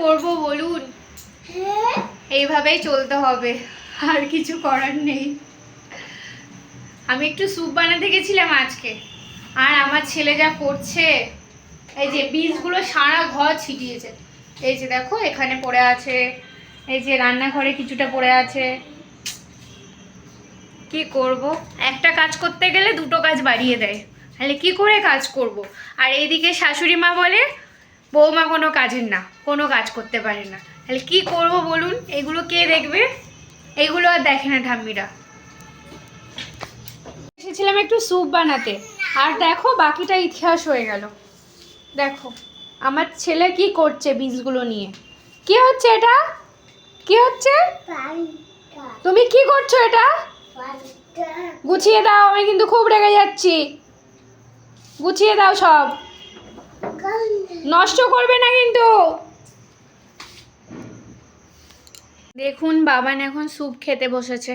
করব বলুন? এইভাবেই চলতে হবে আর কিছু করার নেই। আমি একটু স্যুপ বানাতে গেছিলাম আজকে আর আমার ছেলে যা করছে এই যে বীজগুলো সারা ঘর ছিটিয়েছে। এই যে দেখো এখানে পড়ে আছে এই যে রান্নাঘরে কিছুটা পড়ে আছে। কি করব? একটা কাজ করতে গেলে দুটো কাজ বাড়িয়ে দেয়। তাহলে কি করে কাজ করব? আর এইদিকে শাশুড়ি মা বলে বৌমা কোনো কাজের না, কোনো কাজ করতে পারে না। তাহলে কি করব বলুন? এগুলো কে দেখবে? এগুলো আর দেখে না ঠাম্মিরা। এসেছিলাম একটু স্যুপ বানাতে। আর দেখো, বাকিটা ইতিহাস হয়ে গেল। দেখো, আমার ছেলে কি করছে বীজগুলো নিয়ে? কি হচ্ছে এটা? কি হচ্ছে? তুমি কি করছ এটা? গুছিয়ে দাও, আমি কিন্তু খুব রেগে যাচ্ছি। গুছিয়ে দাও সব। নষ্ট করবে না কিন্তু। দেখুন, বাবান এখন স্যুপ খেতে বসেছে।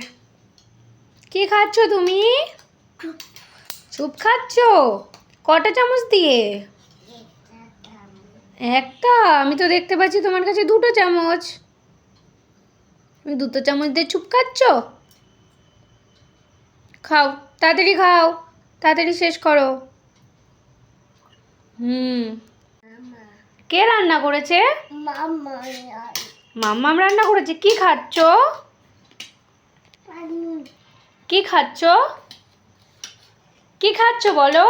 কি খাচ্ছ তুমি? স্যুপ খাচ্ছ? কটা চামচ দিয়ে? একটা? আমি তো দেখতে পাচ্ছি তোমার কাছে দুটো চামচ। তুমি দুটো চামচ দিয়ে চুপ খাচ্ছ? খাও, তাড়াতাড়ি খাও, তাড়াতাড়ি শেষ করো। কে রান্না করেছে? মাম্মাম রান্না করেছে। কি খাচ্ছ? কি খাচ্ছ? কি খাচ্ছ বলো?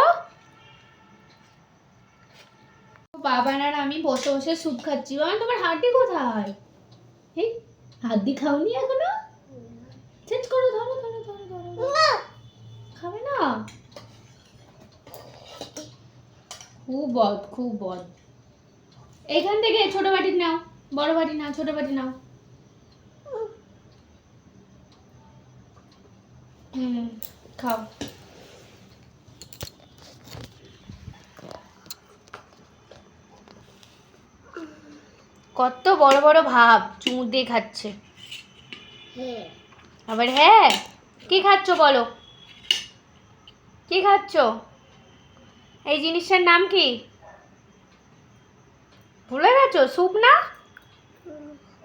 বাবান আর আমি বসে বসে স্যুপ খাচ্ছি। তোমার হাড্ডি কোথায়? এই হাড্ডি খাওনি এখনও চেঞ্জ করো ধরো ধরো ধরো ধরো খাবে না খুব বদ খুব বদ। এখান থেকে ছোট বাটি নাও বড় বাটি নাও ছোট বাটি নাও। হুম খাও। কত বড় বড় ভাব চুমুর দিয়ে খাচ্ছে। আবার হ্যাঁ কি খাচ্ছ বলো? কি খাচ্ছ? এই জিনিসটার নাম কি? ভুলে গেছো? স্যুপ না?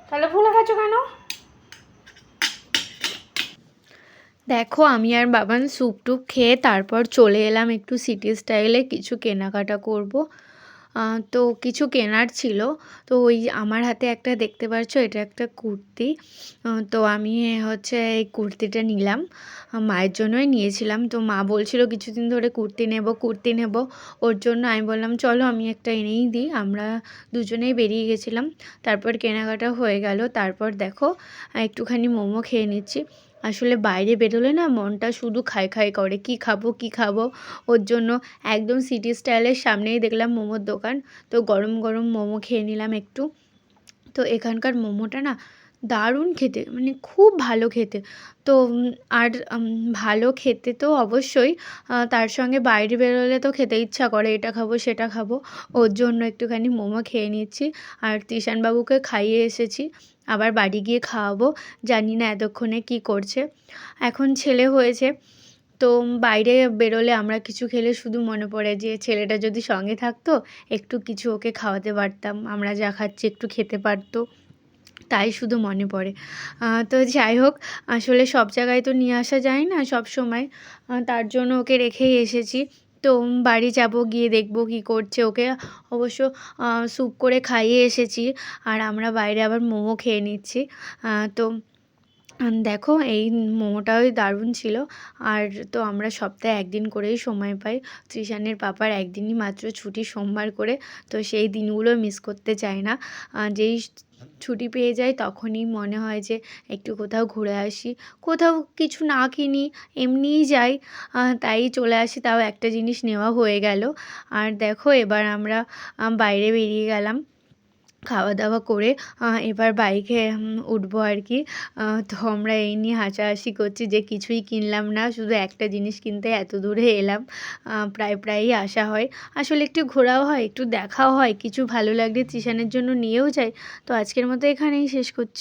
তাহলে ভুলে গেছো কেন? দেখো, আমি আর বাবান স্যুপ টুপ খেয়ে তারপর চলে এলাম একটু সিটি স্টাইলে কিছু কেনাকাটা করব। তো কিছু কেনার ছিল। তো ওই আমার হাতে একটা, দেখতে পাচ্ছ এটা একটা কুর্তি। তো আমি হচ্ছে এই কুর্তিটা নিলাম। মায়ের জন্যই নিয়েছিলাম। তো মা বলছিল, কিছুদিন ধরে কুর্তি নেব কুর্তি নেব। ওর জন্য আমি বললাম, চলো, আমি একটা এনেই দিই। আমরা দুজনেই বেরিয়ে গেছিলাম। তারপর কেনাকাটা হয়ে গেল। তারপর দেখো, একটুখানি মোমো খেয়ে নিচ্ছি। আসলে বাইরে বেরোলে না মনটা শুধু খাই খাই করে, কি খাব কি খাব? ওর জন্য একদম সিটি স্টাইলের সামনেই দেখলাম মোমোর দোকান। তো গরম গরম মোমো খেয়ে নিলাম একটু। তো এখানকার মোমোটা না দারুণ খেতে মানে খুব ভালো খেতে। তো আর ভালো খেতে তো অবশ্যই তার সঙ্গে বাইরে বেরোলে তো খেতে ইচ্ছা করে, এটা খাব, সেটা খাব। ওর জন্য একটুখানি মোমো খেয়ে নিচ্ছি। আর তিশানবাবুকে খাইয়ে এসেছি, আবার বাড়ি গিয়ে খাওয়াবো, জানি না এতক্ষণে কি করছে। এখন ছেলে হয়েছে, তো বাইরে বেরোলে আমরা কিছু খেলে শুধু মনে পড়ে যে ছেলেটা যদি সঙ্গে থাকতো, একটু কিছু ওকে খাওয়াতে পারতাম, আমরা যা খাচ্ছি একটু খেতে পারতো। তাই শুধু মনে পড়ে। তো যাই হোক, আসলে সব জায়গায় তো নিয়ে আসা যায় না সব সময়। তার জন্য ওকে রেখেই এসেছি। তো বাড়ি যাব, গিয়ে দেখব কি করছে ওকে। অবশ্য স্যুপ করে খাইয়ে এসেছি আর আমরা বাইরে আবার মোমো খেয়ে নিচ্ছি। তো দেখো এই মোমোটাও দারুণ ছিল। আর তো আমরা সপ্তাহে একদিন করেই সময় পাই। তৃষানের পাপার একদিনই মাত্র ছুটি সোমবার করে। তো সেই দিনগুলো মিস করতে চাই না। যেই ছুটি পেয়ে যাই, তখনই মনে হয় যে একটু কোথাও ঘুরে আসি। কোথাও কিছু না কিনি, এমনিই যাই। তাই চলে আসি, তাও একটা জিনিস নেওয়া হয়ে গেল। আর দেখো, এবার আমরা বাইরে বেরিয়ে গেলাম। খাওয়া দাওয়া করে এবার বাইকে উঠবো আর কি। তো আমরা এই নিয়ে হাসাহাসি করছি যে কিছুই কিনলাম না, শুধু একটা জিনিস কিনতে এত দূরে এলাম। প্রায় প্রায়ই আসা হয়। আসলে একটু ঘোরাও হয়, একটু দেখাও হয়, কিছু ভালো লাগলে তৃষানের জন্য নিয়েও যাই। তো আজকের মতো এখানেই শেষ করছি।